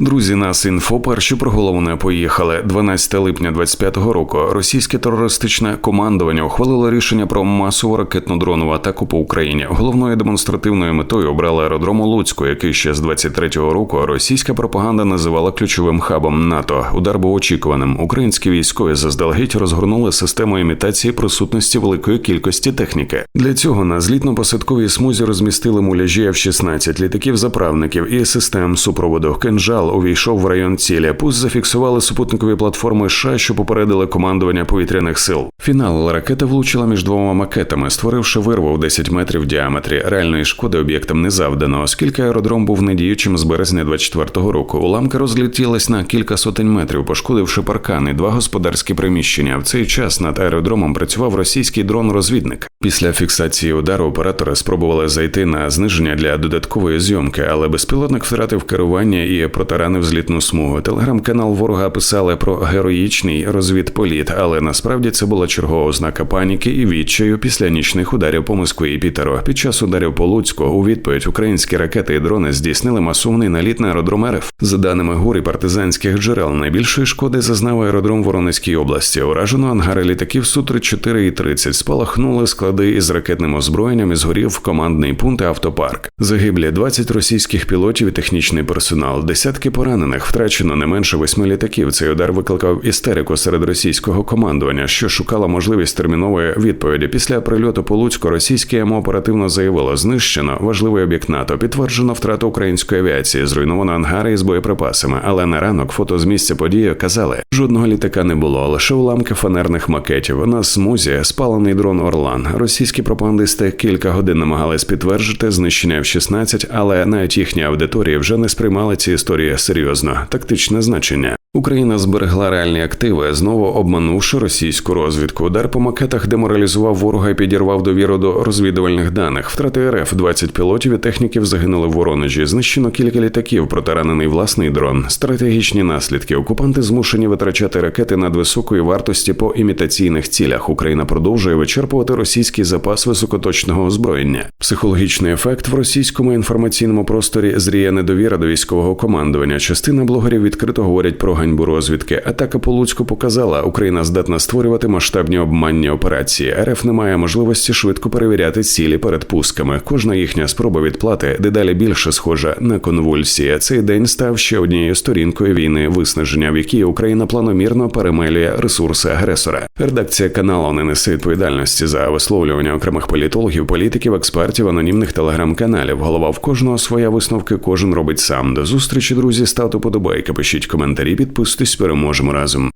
Друзі, нас інфо перші про голову не поїхали. 12 липня 25-го року російське терористичне командування ухвалило рішення про масову ракетну дронову атаку по Україні. Головною демонстративною метою обрали аеродром у Луцьку, який ще з 23-го року російська пропаганда називала ключовим хабом НАТО. Удар був очікуваним. Українські військові заздалегідь розгорнули систему імітації присутності великої кількості техніки. Для цього на злітно-посадковій смузі розмістили муляжі F-16, літаків заправників і систем супроводу. Кинжал увійшов в район цілі. Пуст зафіксували супутникові платформи США, що попередили командування повітряних сил. Фінал ракета влучила між двома макетами, створивши вирву в 10 метрів в діаметрі. Реальної шкоди об'єктам не завдано, оскільки аеродром був недіючим з березня 24-го року. Уламки розлетілись на кілька сотень метрів, пошкодивши паркани, два господарські приміщення. В цей час над аеродромом працював російський дрон-розвідник. Після фіксації удару оператори спробували зайти на зниження для додаткової зйомки, але безпілотник втратив керування і протаранив злітну смугу. Телеграм-канал ворога писали про героїчний розвідполіт, але насправді це була чергова ознака паніки і відчаю після нічних ударів по Москві і Пітеру. Під час ударів по Луцьку у відповідь українські ракети і дрони здійснили масовний наліт на аеродром РФ. За даними ГУР і партизанських джерел, найбільшої шкоди зазнав аеродром Воронезькій області. Уражено ангари літаків су 34 і 30 спалахнули склади із ракетним озброєнням і згорів командний пункт і автопарк. Загиблі 20 російських пілотів і технічний персонал, десятки поранених, втрачено не менше восьми літаків. Цей удар викликав істерику серед російського командування, що шукало можливість термінової відповіді. Після прильоту по Луцьку російське МО оперативно заявило, знищено важливий об'єкт НАТО, підтверджено втрату української авіації, зруйновано ангари із боєприпасами. Але на ранок фото з місця події казали, жодного літака не було, лише уламки фанерних макетів. На смузі спалений дрон Орлан. Російські пропагандисти кілька годин намагались підтверджити знищення F-16, але навіть їхні аудиторії вже не сприймали ці історії серйозно. Тактичне значення. Україна зберегла реальні активи, знову обманувши російську розвідку. Удар по макетах деморалізував ворога і підірвав довіру до розвідувальних даних. Втрати РФ 20 пілотів і техніків загинули в Воронежі. Знищено кілька літаків, протаранений власний дрон. Стратегічні наслідки. Окупанти змушені витрачати ракети надвисокої вартості по імітаційних цілях. Україна продовжує вичерпувати російський запас високоточного озброєння. Психологічний ефект в російському інформаційному просторі зріє недовіра до військового командування. Частина блогерів відкрито говорять про ганьбу розвідки. Атака по Луцьку показала, Україна здатна створювати масштабні обманні операції. РФ не має можливості швидко перевіряти цілі перед пусками. Кожна їхня спроба відплати дедалі більше схожа на конвульсії. Цей день став ще однією сторінкою війни виснаження, в якій Україна планомірно перемелює ресурси агресора. Редакція каналу не несе відповідальності за висловлювання окремих політологів, політиків, експертів, анонімних телеграм-каналів. Голова в кожного своя висновки, кожен робить сам. До зустрічі, друзі, ставте подобайки, пишіть коментарі, підписуйтесь, переможемо разом.